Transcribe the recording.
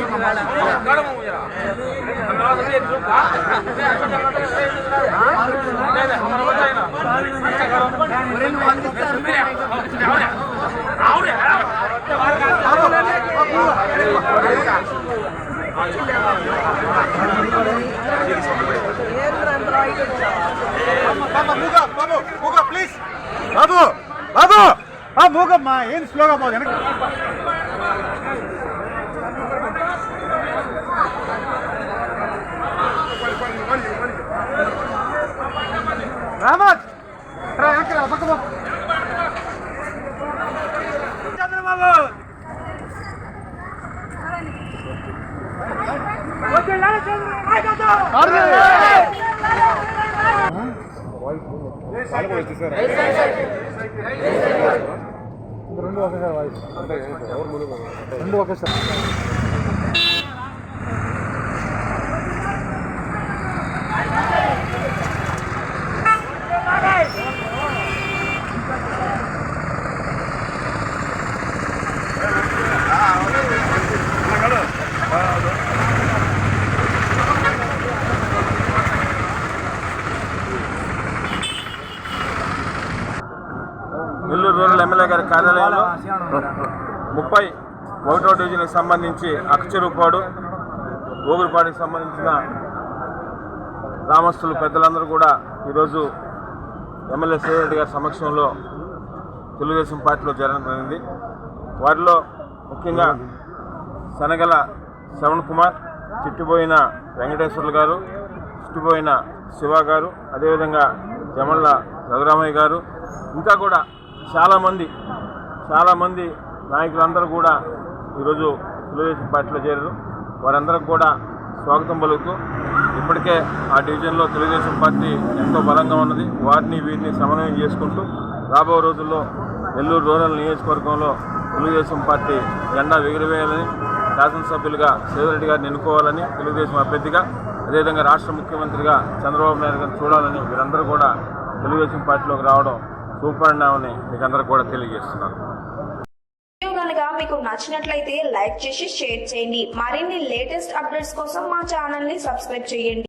బాబు బాబు బాబు. బాబు ఆ మూగమ్మా ఏం స్లోగా పోదు వెనక రెండు ఒకేసారి. రెండు ఒకేసారి. నెల్లూరు ఎమ్మెల్యే గారి కార్యాలయంలో ముప్పై ఒకటో డివిజన్కి సంబంధించి అక్షరూపాడు ఓగురుపాడికి సంబంధించిన గ్రామస్తులు పెద్దలందరూ కూడా ఈరోజు ఎమ్మెల్యే సేరెడ్డి గారి సమక్షంలో తెలుగుదేశం పార్టీలో చేరడం జరిగింది వారిలో ముఖ్యంగా శనగల శ్రవణ్ కుమార్ చిట్టిపోయిన వెంకటేశ్వర్లు గారు చిట్టిపోయిన శివ గారు అదేవిధంగా జమళ్ళ రఘురామయ్య గారు ఇంకా కూడా చాలామంది చాలామంది నాయకులందరూ కూడా ఈరోజు తెలుగుదేశం పార్టీలో చేరారు. వారందరికి కూడా స్వాగతం పలుకుతూ ఇప్పటికే ఆ డివిజన్లో తెలుగుదేశం పార్టీ ఎంతో బలంగా ఉన్నది. వారిని వీరిని సమన్వయం చేసుకుంటూ రాబో రోజుల్లో నెల్లూరు రూరల్ నియోజకవర్గంలో తెలుగుదేశం పార్టీ జెండా ఎగురవేయాలని శాసనసభ్యులుగా సేవరెడ్డి గారిని ఎన్నుకోవాలని తెలుగుదేశం అభ్యర్థిగా అదేవిధంగా రాష్ట్ర ముఖ్యమంత్రిగా చంద్రబాబు నాయుడు గారిని చూడాలని వీరందరూ కూడా తెలుగుదేశం పార్టీలోకి రావడం సూపరిణామని మీకు అందరికీ కూడా తెలియజేస్తున్నాను. కనుక మీకు నచ్చినట్లయితే లైక్ చేసి షేర్ చేయండి. మరిన్ని లేటెస్ట్ అప్డేట్స్ కోసం మా ఛానల్ని సబ్స్క్రైబ్ చేయండి.